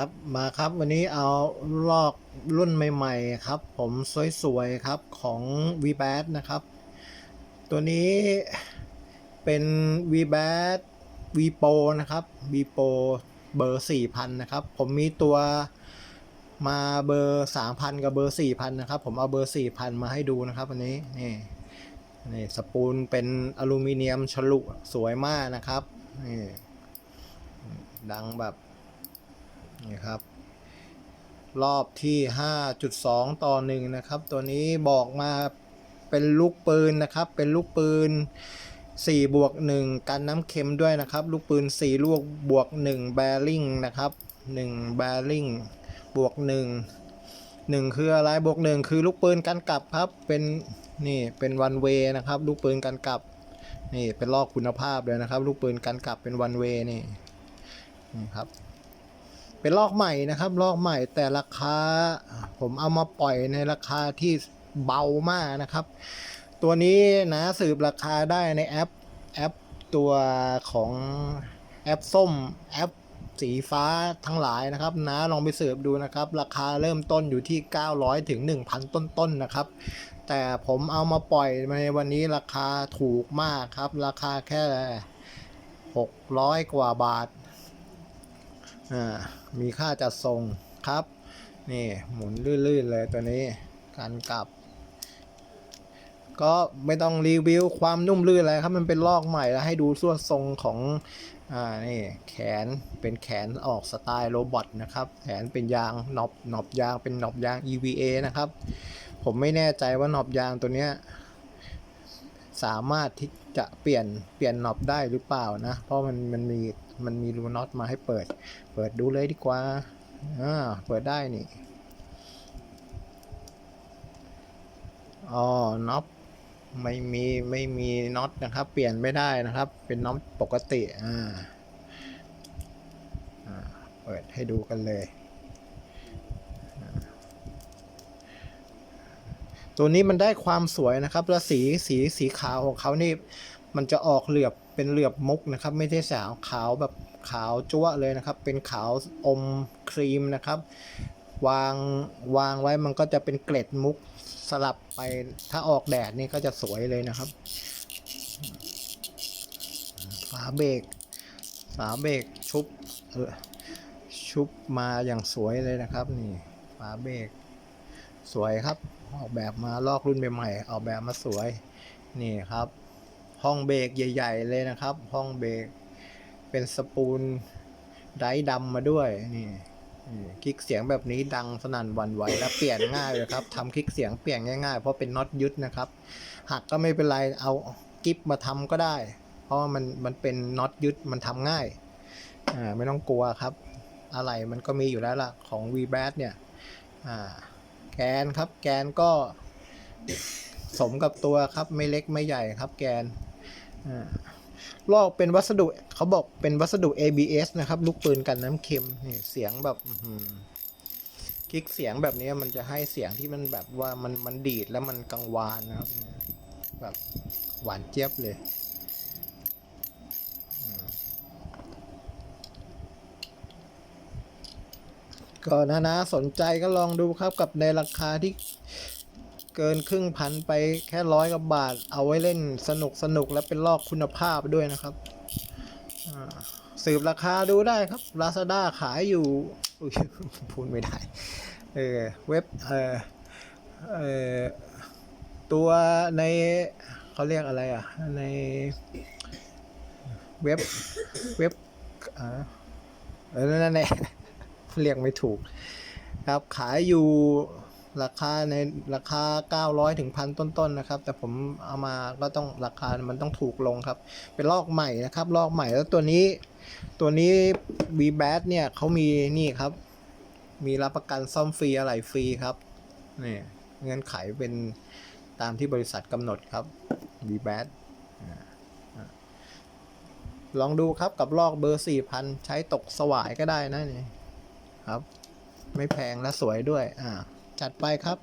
ครับมาครับวันนี้เอาลอกรุ่นใหม่ ๆ ครับ ผมสวย ๆ ครับของ v b a t นะครับ ตัวนี้เป็น v b a t v p o นะครับ v p o เบอร์ 4,000 นะครับ ผมมีตัวมาเบอร์ 3,000 กับเบอร์ 4,000 นะครับ ผมเอาเบอร์ 4,000 มาให้ดูนะครับวันนี้นี่นี่สปูลเป็นอลูมิเนียมฉลุสวยมากนะครับนี่ดังแบบ นี่ครับ รอบที่ 5.2 ต่อ 1 นะครับ ตัวนี้บอกมาเป็นลูกปืนนะครับ เป็นลูกปืน4บวก1กันน้ำเค็มด้วยนะครับ ลูกปืน 4 ลูกบวก 1 แบริ่งนะครับ 1 แบริ่งบวก 1 1 คืออะไรบวก 1 คือลูกปืนกันกลับครับ เป็นนี่เป็นวันเวนะครับ ลูกปืนกันกลับนี่เป็นลอกคุณภาพเลยนะครับ ลูกปืนกันกลับเป็นวันเวนี่นี่ครับ เป็นลอกใหม่นะครับ ลอกใหม่แต่ราคา ผมเอามาปล่อยในราคาที่เบามากนะครับ ตัวนี้นะสืบราคาได้ในแอปแอปตัวของแอปส้มแอปสีฟ้าทั้งหลายนะครับนะลองไปสืบดูนะครับ ราคาเริ่มต้นอยู่ที่ 900 ถึง 1,000 ต้นๆนนะครับ แต่ผมเอามาปล่อยในวันนี้ราคาถูกมากครับ ราคาแค่ 600 กว่าบาท อ่ามีค่าจัดส่งครับ นี่หมุนลื่นๆเลยตัวนี้การกลับ ก็ไม่ต้องรีวิวความนุ่มลื่นอะไรครับ มันเป็นลอกใหม่แล้วให้ดูส่วนทรงของอ่านี่แขนเป็นแขนออกสไตล์โรบอทนะครับ แขนเป็นยางหนอบหนอบยางเป็นหนอบยาง EVA นะครับ ผมไม่แน่ใจว่าหนอบยางตัวเนี้ยสามารถที่ จะเปลี่ยนเปลี่ยนหนอบได้หรือเปล่านะ เพราะมันมันมีมันมีรูน็อตมาให้เปิด เปิดดูเลยดีกว่าอ่าเปิดได้นี่อ๋อน็อปไม่มีไม่มีน็อตนะครับ เปลี่ยนไม่ได้นะครับ เป็นน็อตปกติอ่าอ่าเปิดให้ดูกันเลย ตัวนี้มันได้ความสวยนะครับแล้วสีสีสีขาวของเขานี่มันจะออกเหลือบเป็นเหลือบมุกนะครับ ไม่ใช่สาวขาวแบบขาวจั๊วเลยนะครับ เป็นขาวอมครีมนะครับ วางวางไว้มันก็จะเป็นเกล็ดมุกสลับไปถ้าออกแดดนี่ก็จะสวยเลยนะครับฝาเบรกฝาเบรกชุบชุบมาอย่างสวยเลยนะครับนี่ฝาเบรก สวยครับ ออกแบบมาลอกรุ่นใหม่ๆออกแบบมาสวย นี่ครับ ห้องเบรกใหญ่ ๆ เลยนะครับ ห้องเบรกเป็นสปูลไดร์ดำมาด้วยนี่คลิกเสียงแบบนี้ดังสนั่นวันไหวและเปลี่ยนง่ายเลยครับทำคลิกเสียงเปลี่ยนง่ายๆ เพราะเป็นน็อตยึดนะครับหักก็ไม่เป็นไรเอากิฟมาทำก็ได้ เพราะมันมันเป็นน็อตยึดมันทำง่ายอ่าไม่ต้องกลัวครับ อะไรมันก็มีอยู่แล้วล่ะของ v b a t เนี่ยอ่า แกนครับ แกนก็สมกับตัวครับไม่เล็กไม่ใหญ่ครับแกนอลอกเป็นวัสดุเขาบอกเป็นวัสดุ ABS นะครับ ลูกปืนกันน้ำเค็มนี่เสียงแบบคลิกเสียงแบบนี้มันจะให้เสียงที่มันแบบว่ามันมันดีดแล้วมันกังวานนะครับ แบบหวานเจี๊ยบเลย ก็นะนะสนใจก็ลองดูครับกับในราคาที่เกินครึ่งพันไปแค่ร้อยกว่าบาท เอาไว้เล่นสนุกสนุกและเป็นลอกคุณภาพด้วยนะครับอ่าสืบราคาดูได้ครับ Lazada ขายอยู่อุ๊ยพูดไม่ได้ เออเว็บเออเออตัวในเขาเรียกอะไรอะ ในเว็บเว็บอ่าเออนั่นแหละ เรียกไม่ถูกครับขายอยู่ราคาในราคา 900ถึงพันต้นๆนะครับ แต่ผมเอามาก็ต้องราคามันต้องถูกลงครับ เป็นลอกใหม่นะครับลอกใหม่แล้วตัวนี้ ตัวนี้ v b a t เนี่ยเขามีนี่ครับ มีรับประกันซ่อมฟรีอะไหล่ฟรีครับนี่เงื่อนไขเป็นตามที่บริษัทกำหนดครับ v b a t ลองดูครับกับลอกเบอร์ 4,000 ใช้ตกสวายก็ได้นะนี่ ครับ ไม่แพงและสวยด้วย อ่า จัดไปครับ